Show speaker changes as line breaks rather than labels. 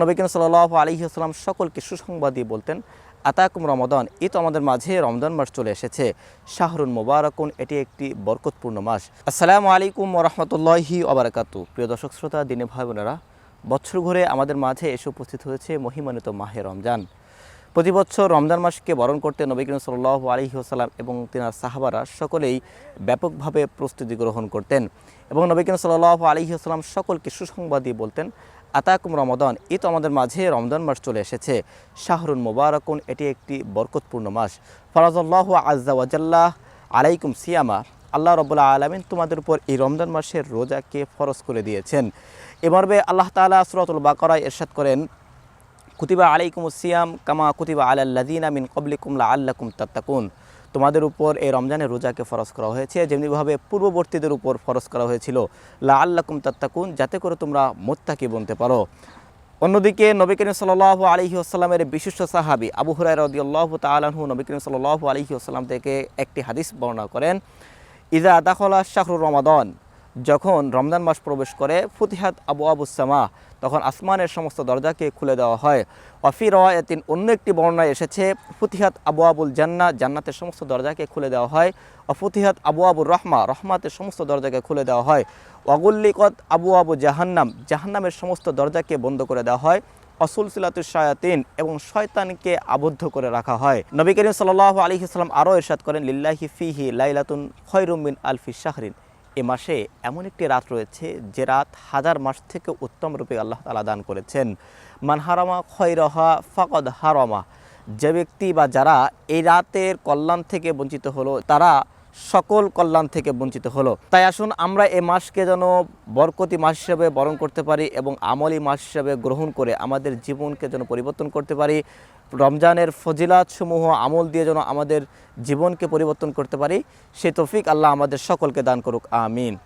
নবীন সাল আলী আসসালাম সকলকে সুসংবাদ দিয়ে বলতেন, আতাকুম রমাদান তো আমাদের মাঝে রমজান মাস চলে এসেছে। শাহরুন মোবারকুন, এটি একটি বরকতপূর্ণ মাস। আসসালামু আলাইকুম রহমতুল্লাহি ওবরাকাতু। প্রিয় দর্শক শ্রোতা, দিনে ভাই বোনেরা, বছর ঘুরে আমাদের মাঝে এসে উপস্থিত হয়েছে মহিমানিত মাহে রমজান। প্রতি বছর রমজান মাসকে বরণ করতে নবী করিম সাল্লাহ আলী আসাল্লাম এবং তিনার সাহাবারা সকলেই ব্যাপকভাবে প্রস্তুতি গ্রহণ করতেন এবং নবী করিম সাল্লাহ আলী আসাল্লাম সকলকে সুসংবাদ দিয়ে বলতেন আতাকুম রমাদান। তো আমাদের মাঝে রমজান মাস চলে এসেছে। শাহরুন মোবারকুন, এটি একটি বরকতপূর্ণ মাস। ফরাজল্লাহ আজ্জা ওয়াজাল্লাহ আলাইকুম সিয়ামা। আল্লাহ রবুল্লা আলমিন তোমাদের উপর এই রমজান মাসের রোজাকে ফরজ করে দিয়েছেন। এ মর্মে আল্লাহ তালা সুরতুল বাকরায় এরশাদ করেন, কুতিবা আলাইকুম সিয়াম কামা কুতিবা আলাল্লাদিনা মিন কবলিকুম লা আল্লাকুম তাত্তাকুন। তোমাদের উপর এই রমজানের রোজাকে ফরস করা হয়েছে, যেমনিভাবে পূর্ববর্তীদের উপর ফরস করা হয়েছিল। লা আল্লাকুম তাত্তাকুন, যাতে করে তোমরা মোত্তাকি বলতে পারো। অন্যদিকে নবী করিম সাল আলহি আসসালামের বিশিষ্ট সাহাবি আবু হুরাই রদিয়াল্লাহ তালাহু নবী করিম সাল আলহি আসসালাম থেকে একটি হাদিস বর্ণনা করেন ইজা দাখলা শাহরুর রমাদন। যখন রমজান মাস প্রবেশ করে, ফুতিহাত আবু আবুসামা তখন আসমানের সমস্ত দরজাকে খুলে দেওয়া হয়। অফি রওয়ায়াতিন অন্য একটি বর্ণায় এসেছে, ফুতিহাত আবু আবুল জান্না, জান্নাতের সমস্ত দরজাকে খুলে দেওয়া হয়। অফুতিহাত আবু আবুর রহমা, রহমাতের সমস্ত দরজাকে খুলে দেওয়া হয়। অগুল্লিকত আবু আবু জাহান্নাম, জাহান্নামের সমস্ত দরজাকে বন্ধ করে দেওয়া হয়। অসুল সিলাতুর শায়াতিন এবং শয়তানকে আবদ্ধ করে রাখা হয়। নবী করিম সাল্লাহ আলী ইসলাম আরও এরশাদ করেন, লিল্লাহি ফিহি লাইলাতুন খয়রুমিন আলফি শাহরিন। এ মাসে এমন একটি রাত রয়েছে যে রাত হাজার মাস থেকে উত্তম রূপে আল্লাহ তালা দান করেছেন। মানহারামা খয়রহা ফকদ হারমা। যে ব্যক্তি বা যারা এই রাতের কল্যাণ থেকে বঞ্চিত হলো, তারা সকল কল্যাণ থেকে বঞ্চিত হলো। তাই আসুন আমরা এই মাসকে যেন বরকতি মাস হিসেবে বরণ করতে পারি এবং আমলি মাস হিসেবে গ্রহণ করে আমাদের জীবনকে যেন পরিবর্তন করতে পারি। রমজানের ফজিলাত সমূহ আমল দিয়ে যেন আমাদের জীবনকে পরিবর্তন করতে পারি। সে তফিক আল্লাহ আমাদের সকলকে দান করুক। আমিন।